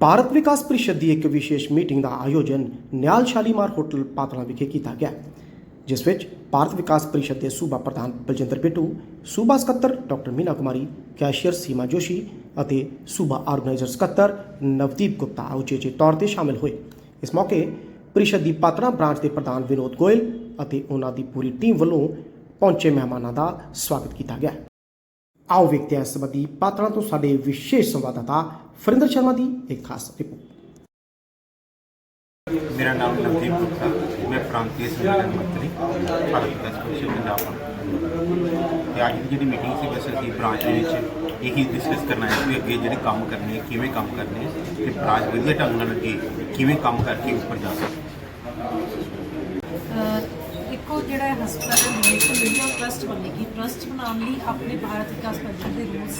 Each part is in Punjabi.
ਭਾਰਤ ਵਿਕਾਸ ਪਰਿਸ਼ਦ ਦੀ ਇੱਕ ਵਿਸ਼ੇਸ਼ ਮੀਟਿੰਗ ਦਾ ਆਯੋਜਨ ਨਿਆਲ ਸ਼ਾਲੀਮਾਰ ਹੋਟਲ ਪਾਤਲਾ ਵਿਖੇ ਕੀਤਾ ਗਿਆ, ਜਿਸ ਵਿੱਚ ਭਾਰਤ ਵਿਕਾਸ ਪਰਿਸ਼ਦ ਦੇ ਸੂਬਾ ਪ੍ਰਧਾਨ ਬਲਜਿੰਦਰ ਬਿੱਟੂ, ਸੂਬਾ ਸਕੱਤਰ ਡਾਕਟਰ ਮੀਨਾ ਕੁਮਾਰੀ, ਕੈਸ਼ੀਅਰ ਸੀਮਾ ਜੋਸ਼ੀ ਅਤੇ ਸੂਬਾ ਆਰਗੇਨਾਈਜ਼ਰ ਸਕੱਤਰ ਨਵਦੀਪ ਗੁਪਤਾ ਉਚੇਚੇ ਤੌਰ ਤੇ ਸ਼ਾਮਿਲ ਹੋਏ। ਇਸ ਮੌਕੇ ਪਰਿਸ਼ਦ ਦੀ ਪਾਤੜਾ ਬ੍ਰਾਂਚ ਦੇ ਪ੍ਰਧਾਨ ਵਿਨੋਦ ਗੋਇਲ ਅਤੇ ਉਹਨਾਂ ਦੀ ਪੂਰੀ ਟੀਮ ਵੱਲੋਂ ਪਹੁੰਚੇ ਮਹਿਮਾਨਾਂ ਦਾ ਸਵਾਗਤ ਕੀਤਾ ਗਿਆ। ਆਓ ਵੇਖਦੇ ਹਾਂ ਇਸ ਸੰਬੰਧੀ ਪਾਤੜਾਂ ਤੋਂ ਸਾਡੇ ਵਿਸ਼ੇਸ਼ ਸੰਵਾਦਦਾਤਾ ਫਰਿੰਦਰ ਸ਼ਰਮਾ ਦੀ ਇੱਕ ਖਾਸ ਰਿਪੋਰਟ। ਮੇਰਾ ਨਾਮ ਨਵਦੀਪ ਗੁਪਤਾ ਮੈਂ ਸੰਗਠਨ ਮੰਤਰੀ ਭਾਰਤ ਪੰਜਾਬ ਤੋਂ ਅੱਜ ਦੀ ਜਿਹੜੀ ਮੀਟਿੰਗ ਸੀ ਬਸ ਅਸੀਂ ਬ੍ਰਾਂਚ ਦੇ ਵਿੱਚ ਇਹੀ ਡਿਸਕਸ ਕਰਨਾ ਹੈ ਕਿ ਅੱਗੇ ਜਿਹੜੇ ਕੰਮ ਕਰਨੇ ਕਿਵੇਂ ਕੰਮ ਕਰਨੇ ਤੇ ਬ੍ਰਾਂਚ ਵਧੀਆ ਢੰਗ ਨਾਲ ਅੱਗੇ ਕਿਵੇਂ ਕੰਮ ਕਰਕੇ ਉੱਪਰ ਜਾ ਸਕੇ ਦੇਖੋ, ਜਿਹੜਾ ਹਸਪਤਾਲ ਹਸਪਤਾਲ ਡੋਨੇਸ਼ਨ ਮਿਲਿਆ ਟਰਸਟ ਬਣੇਗੀ। ਟਰਸਟ ਬਣਾਉਣ ਲਈ ਆਪਣੇ ਭਾਰਤ ਵਿਕਾਸ ਪਰਿਸ਼ਦ ਦੇ ਰੂਲਸ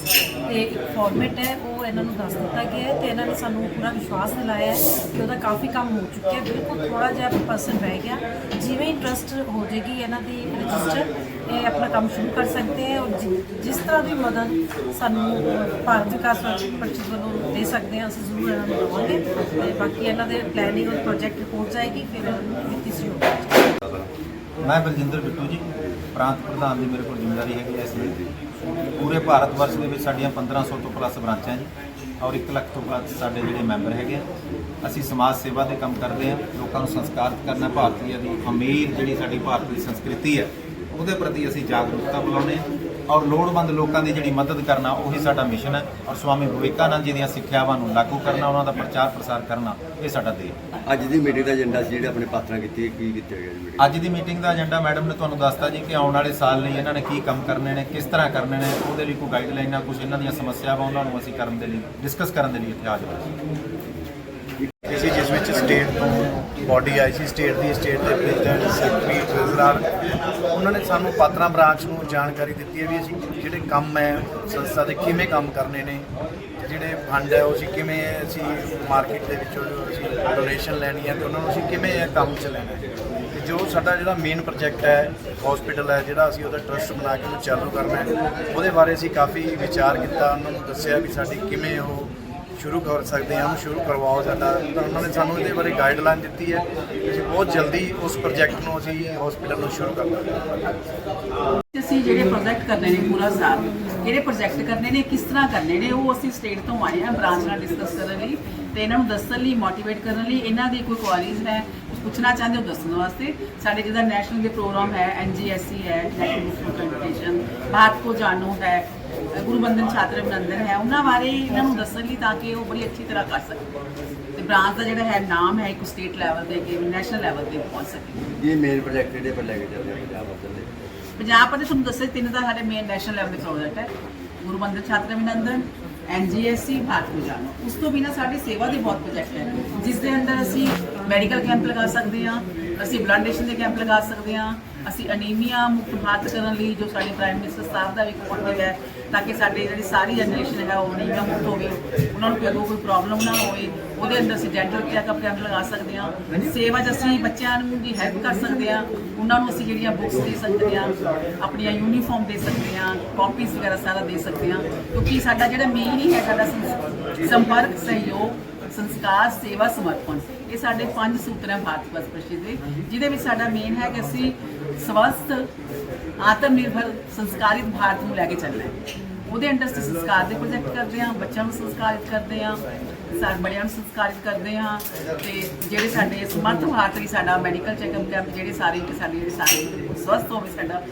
ਤੇ ਇੱਕ ਫਾਰਮੈਟ ਹੈ, ਉਹ ਇਹਨਾਂ ਨੂੰ ਦੱਸ ਦਿੱਤਾ ਗਿਆ ਹੈ ਤੇ ਇਹਨਾਂ ਨੇ ਸਾਨੂੰ ਪੂਰਾ ਵਿਸ਼ਵਾਸ ਦਿਲਾਇਆ ਹੈ ਕਿ ਉਹਦਾ ਕਾਫੀ ਕੰਮ ਹੋ ਚੁੱਕਿਆ ਹੈ। ਬਿਲਕੁਲ ਥੋੜਾ ਜਿਹਾ ਪਰਸਨ ਰਹਿ ਗਿਆ। ਜਿਵੇਂ ਹੀ ਟਰਸਟ ਹੋ ਜਾਏਗੀ, ਇਹਨਾਂ ਦੀ ਰਜਿਸਟਰ ਇਹ ਆਪਣਾ ਕੰਮ ਸ਼ੁਰੂ ਕਰ ਸਕਦੇ ਹੈ ਔਰ ਜਿ- ਜਿਸ ਤਰ੍ਹਾਂ ਦੀ ਮਦਦ ਸਾਨੂੰ ਭਾਰਤ ਵਿਕਾਸ ਪਰਿਸ਼ਦ ਵੱਲੋਂ ਦੇ ਸਕਦੇ ਹਾਂ, ਅਸੀਂ ਜ਼ਰੂਰ ਇਹਨਾਂ ਨੂੰ ਦੇਵਾਂਗੇ। ਤੇ ਬਾਕੀ ਇਹਨਾਂ ਦੇ ਪਲੈਨਿੰਗ ਔਰ ਪ੍ਰੋਜੈਕਟ ਰਿਪੋਰਟ ਜਾਏਗੀ, ਫਿਰ ਵਿੱਤੀ ਸਹਿਯੋਗ ਮੈਂ ਬਲਜਿੰਦਰ ਬਿੱਟੂ ਜੀ, ਪ੍ਰਾਂਤ ਪ੍ਰਧਾਨ ਦੀ ਮੇਰੇ ਕੋਲ ਜ਼ਿੰਮੇਵਾਰੀ ਹੈਗੀ ਹੈ ਇਸ ਵੇਲੇ ਪੂਰੇ ਭਾਰਤ ਵਰਸ਼ ਦੇ ਵਿੱਚ ਸਾਡੀਆਂ 1500 ਤੋਂ ਪਲੱਸ ਬ੍ਰਾਂਚਾਂ ਜੀ ਔਰ 1 ਲੱਖ ਤੋਂ ਵੱਧ ਸਾਡੇ ਜਿਹੜੇ ਮੈਂਬਰ ਹੈਗੇ ਆ। ਅਸੀਂ ਸਮਾਜ ਸੇਵਾ ਦੇ ਕੰਮ ਕਰਦੇ ਆ ਲੋਕਾਂ ਨੂੰ ਸੰਸਕਾਰਿਤ ਕਰਨਾ ਭਾਰਤੀය ਦੀ ਅਮੀਰ ਜਿਹੜੀ ਸਾਡੀ ਭਾਰਤ ਦੀ ਸੰਸਕ੍ਰਿਤੀ ਹੈ ਉਹਦੇ ਪ੍ਰਤੀ ਅਸੀਂ ਜਾਗਰੂਕਤਾ ਬੁਲਾਉਂਦੇ ਹਾਂ ਔਰ ਲੋੜਵੰਦ ਲੋਕਾਂ ਦੀ ਜਿਹੜੀ ਮਦਦ ਕਰਨਾ ਉਹੀ ਸਾਡਾ ਮਿਸ਼ਨ ਹੈ ਔਰ ਸਵਾਮੀ ਵਿਵੇਕਾਨੰਦ ਜੀ ਦੀਆਂ ਸਿੱਖਿਆਵਾਂ ਨੂੰ ਲਾਗੂ ਕਰਨਾ ਉਹਨਾਂ ਦਾ ਪ੍ਰਚਾਰ ਪ੍ਰਸਾਰ ਕਰਨਾ ਇਹ ਸਾਡਾ ਹੈ ਅੱਜ ਦੀ ਮੀਟਿੰਗ ਦਾ ਏਜੰਡਾ ਸੀ ਜਿਹੜੇ ਆਪਣੇ ਪਾਤਰਾਂ ਕੀਤੀ ਕੀ ਕੀਤਾ ਗਿਆ ਜੀ ਮੀਟਿੰਗ ਅੱਜ ਦੀ ਮੀਟਿੰਗ ਦਾ ਏਜੰਡਾ ਮੈਡਮ ਨੇ ਤੁਹਾਨੂੰ ਦੱਸਤਾ ਜੀ ਕਿ ਆਉਣ ਵਾਲੇ ਸਾਲ ਲਈ ਇਹਨਾਂ ਨੇ ਕੀ ਕੰਮ ਕਰਨੇ ਨੇ ਕਿਸ ਤਰ੍ਹਾਂ ਕਰਨੇ ਨੇ ਉਹਦੇ ਲਈ ਕੋਈ ਗਾਈਡਲਾਈਨਾਂ ਕੁਝ ਇਹਨਾਂ ਦੀਆਂ ਸਮੱਸਿਆਵਾਂ ਉਹਨਾਂ ਨੂੰ ਅਸੀਂ ਕਰਨ ਦੇ ਲਈ ਡਿਸਕਸ ਕਰਨ ਦੇ ਲਈ ਇੱਥੇ ਹਾਜ਼ਰ ਹਾਂ ਸੀ ਜਿਸ ਵਿੱਚ ਸਟੇਟ ਤੋਂ ਬਾਡੀ ਆਈ ਸੀ ਸਟੇਟ ਦੀ ਸਟੇਟ ਦੇ ਪ੍ਰੈਜ਼ੀਡੈਂਟ ਸੈਕਟਰੀ ਟ੍ਰੈਜ਼ਰਰ ਉਹਨਾਂ ਨੇ ਸਾਨੂੰ ਪਾਤਰਾ ਬ੍ਰਾਂਚ ਨੂੰ ਜਾਣਕਾਰੀ ਦਿੱਤੀ ਹੈ ਵੀ ਅਸੀਂ ਜਿਹੜੇ ਕੰਮ ਹੈ, ਸੰਸਥਾ ਦੇ ਕਿਵੇਂ ਕੰਮ ਕਰਨੇ ਨੇ ਤੇ ਜਿਹੜੇ ਫੰਡ ਹੈ ਉਹ ਅਸੀਂ ਕਿਵੇਂ ਅਸੀਂ ਮਾਰਕੀਟ ਦੇ ਵਿੱਚੋਂ ਅਸੀਂ ਡੋਨੇਸ਼ਨ ਲੈਣੀ ਹੈ ਤੇ ਉਹਨਾਂ ਨੂੰ ਅਸੀਂ ਕਿਵੇਂ ਇਹ ਕੰਮ ਚ ਲੈਣਾ ਹੈ। ਤੇ ਜੋ ਸਾਡਾ ਜਿਹੜਾ ਮੇਨ ਪ੍ਰੋਜੈਕਟ ਹੈ ਹਸਪੀਟਲ ਹੈ, ਜਿਹੜਾ ਅਸੀਂ ਉਹਦਾ ਟਰਸਟ ਬਣਾ ਕੇ ਉਹਨੂੰ ਚਾਲੂ ਕਰਨਾ ਹੈ, ਉਹਦੇ ਬਾਰੇ ਅਸੀਂ ਕਾਫੀ ਵਿਚਾਰ ਕੀਤਾ, ਉਹਨਾਂ ਨੂੰ ਦੱਸਿਆ ਵੀ ਸਾਡੀ ਕਿਵੇਂ ਉਹ ਸ਼ੁਰੂ ਕਰ ਸਕਦੇ ਹਾਂ ਸ਼ੁਰੂ ਕਰਵਾਓ ਸਾਡਾ। ਤਾਂ ਉਹਨਾਂ ਨੇ ਸਾਨੂੰ ਇਹਦੇ ਬਾਰੇ ਗਾਈਡਲਾਈਨ ਦਿੱਤੀ ਹੈ। ਅਸੀਂ ਬਹੁਤ ਜਲਦੀ ਉਸ ਪ੍ਰੋਜੈਕਟ ਨੂੰ ਅਸੀਂ ਹਸਪੀਟਲ ਨੂੰ ਸ਼ੁਰੂ ਕਰ ਦਾਂਗੇ। ਅਸੀਂ ਜਿਹੜੇ ਪ੍ਰੋਜੈਕਟ ਕਰਨੇ ਨੇ ਪੂਰਾ ਸਾਲ ਜਿਹੜੇ ਪ੍ਰੋਜੈਕਟ ਕਰਨੇ ਨੇ, ਕਿਸ ਤਰ੍ਹਾਂ ਕਰਨੇ ਨੇ, ਉਹ ਅਸੀਂ ਸਟੇਟ ਤੋਂ ਆਏ ਹਾਂ ਬ੍ਰਾਂਚ ਨਾਲ ਡਿਸਕਸ ਕਰਨ ਲਈ ਤੇ ਇਹਨਾਂ ਨੂੰ ਦੱਸਣ ਲਈ ਮੋਟੀਵੇਟ ਕਰਨ ਲਈ, ਇਹਨਾਂ ਦੀ ਕੋਈ ਕੁਆਰੀਜ਼ ਹੈ, ਕੁਛ ਪੁੱਛਣਾ ਚਾਹੁੰਦੇ ਹੋ, ਦੱਸਣ ਵਾਸਤੇ। ਸਾਡੇ ਜਿਹਦਾ ਨੈਸ਼ਨਲ ਦੇ ਪ੍ਰੋਗਰਾਮ ਹੈ ਐਨਜੀਐਸਸੀ ਹੈ ਨੈਸ਼ਨਲ ਕੰਪੀਟੀਸ਼ਨ ਭਾਰਤ ਕੋ ਜਾਣੋ ਹੈ ਗੁਰੂ ਬੰਦਨ ਛਾਤਰ ਅਭਿਨੰਦਨ ਹੈ। ਉਹਨਾਂ ਬਾਰੇ ਇਹਨਾਂ ਨੂੰ ਦੱਸਣ ਲਈ ਤਾਂ ਕਿ ਉਹ ਬੜੀ ਅੱਛੀ ਤਰ੍ਹਾਂ ਕਰ ਸਕਣ ਤੇ ਬ੍ਰਾਂਚ ਦਾ ਜਿਹੜਾ ਹੈ ਨਾਮ ਹੈ ਇੱਕ ਸਟੇਟ ਲੈਵਲ ਤੇ ਕਿ ਨੈਸ਼ਨਲ ਲੈਵਲ ਤੇ ਪਹੁੰਚ ਸਕੇ। ਇਹ ਮੇਨ ਪ੍ਰੋਜੈਕਟ ਜਿਹੜੇ ਪਰ ਲੈ ਕੇ ਚੱਲਦੇ ਆ ਪੰਜਾਬ ਅਸਲ ਦੇ ਪੰਜਾਬ ਦੇ ਤੁਹਾਨੂੰ ਦੱਸਿਆ ਤਿੰਨ ਤਾਂ ਸਾਡੇ ਮੇਨ ਨੈਸ਼ਨਲ ਲੈਵਲ ਦੇ ਪ੍ਰੋਜੈਕਟ ਹੈ। ਗੁਰੂ ਬੰਦਰ ਛਾਤਰ ਅਭਿਨੰਦਨ ਐਨਜੀਐਸਸੀ ਭਾਰਤ ਵਿਜਾਨੋ ਉਸ ਤੋਂ ਬਿਨਾ ਸਾਡੇ ਸੇਵਾ ਦੇ ਬਹੁਤ ਪ੍ਰੋਜੈਕਟ ਹੈ। ਜਿਸ ਦੇ ਅੰਦਰ ਅਸੀਂ ਮੈਡੀਕਲ ਕੈਂਪ ਲਗਾ ਸਕਦੇ ਹਾਂ, ਅਸੀਂ ਬਲੱਡ ਡੋਨੇਸ਼ਨ ਦੇ ਕੈਂਪ ਲਗਾ ਸਕਦੇ ਹਾਂ, ਅਸੀਂ ਅਨੀਮੀਆ ਮੁਕਤ ਭਾਰਤ ਕਰਨ ਲਈ ਜੋ ਸਾਡੇ ਪ੍ਰਾਈਮ ਮਿਨਿਸਟਰ ਸਾਹਿਬ ਦਾ ਵੀ ਇੱਕ ਮੋਟਿਵ ਹੈ, ਤਾਂ ਕਿ ਸਾਡੇ ਜਿਹੜੀ ਸਾਰੀ ਜਨਰੇਸ਼ਨ ਹੈ ਉਹ ਅਨੀਮੀਆ ਮੁਕਤ ਹੋਵੇ, ਉਹਨਾਂ ਨੂੰ ਕੋਈ ਪ੍ਰੋਬਲਮ ਨਾ ਹੋਵੇ, ਉਹਦੇ ਅੰਦਰ ਅਸੀਂ ਡੈਂਟਲ ਚੈੱਕਅਪ ਕੈਂਪ ਲਗਾ ਸਕਦੇ ਹਾਂ ਸੇਵਾ 'ਚ ਅਸੀਂ ਬੱਚਿਆਂ ਨੂੰ ਦੀ ਹੈਲਪ ਕਰ ਸਕਦੇ ਹਾਂ, ਉਹਨਾਂ ਨੂੰ ਅਸੀਂ ਜਿਹੜੀਆਂ ਬੁੱਕਸ ਦੇ ਸਕਦੇ ਹਾਂ, ਆਪਣੀਆਂ ਯੂਨੀਫਾਰਮ ਦੇ ਸਕਦੇ ਹਾਂ ਕਾਪੀਜ਼ ਵਗੈਰਾ ਸਾਰਾ ਦੇ ਸਕਦੇ ਹਾਂ, ਕਿਉਂਕਿ ਸਾਡਾ ਜਿਹੜਾ ਮੇਨ ਹੀ ਹੈ ਸਾਡਾ ਸੰਪਰਕ, ਸਹਿਯੋਗ ਸੰਸਕਾਰ ਸੇਵਾ ਸਮਰਪਣ। ਇਹ ਸਾਡੇ ਪੰਜ ਸੂਤਰ ਹੈ ਭਾਰਤ ਵਿਕਾਸ ਦੇ ਜਿਹਦੇ ਵਿੱਚ ਸਾਡਾ ਮੇਨ ਹੈ ਕਿ ਅਸੀਂ ਸਵਸਥ ਆਤਮ ਨਿਰਭਰ ਸੰਸਕਾਰਿਤ ਭਾਰਤ ਨੂੰ ਲੈ ਕੇ ਚੱਲਣਾ ਹੈ। ਉਹਦੇ ਅੰਡਰ ਅਸੀਂ ਸੰਸਕਾਰ ਦੇ ਪ੍ਰੋਜੈਕਟ ਕਰਦੇ ਹਾਂ, ਬੱਚਿਆਂ ਨੂੰ ਸੰਸਕਾਰਿਤ ਕਰਦੇ ਹਾਂ, ਸਾਰੇ ਬੜਿਆਂ ਨੂੰ ਸੰਸਕਾਰਿਤ ਕਰਦੇ ਹਾਂ, ਤੇ ਜਿਹੜੇ ਸਾਡੇ ਸਮਰਥ ਭਾਰਤ ਲਈ ਸਾਡਾ ਮੈਡੀਕਲ ਚੈੱਕਅਪ ਕੈਂਪ ਜਿਹੜੇ ਸਾਰੇ ਕਿ ਸਾਡੇ ਜਿਹੜੇ ਸਾਰੇ ਸਵਸਥ ਹੋਵੇ ਸਾਡਾ।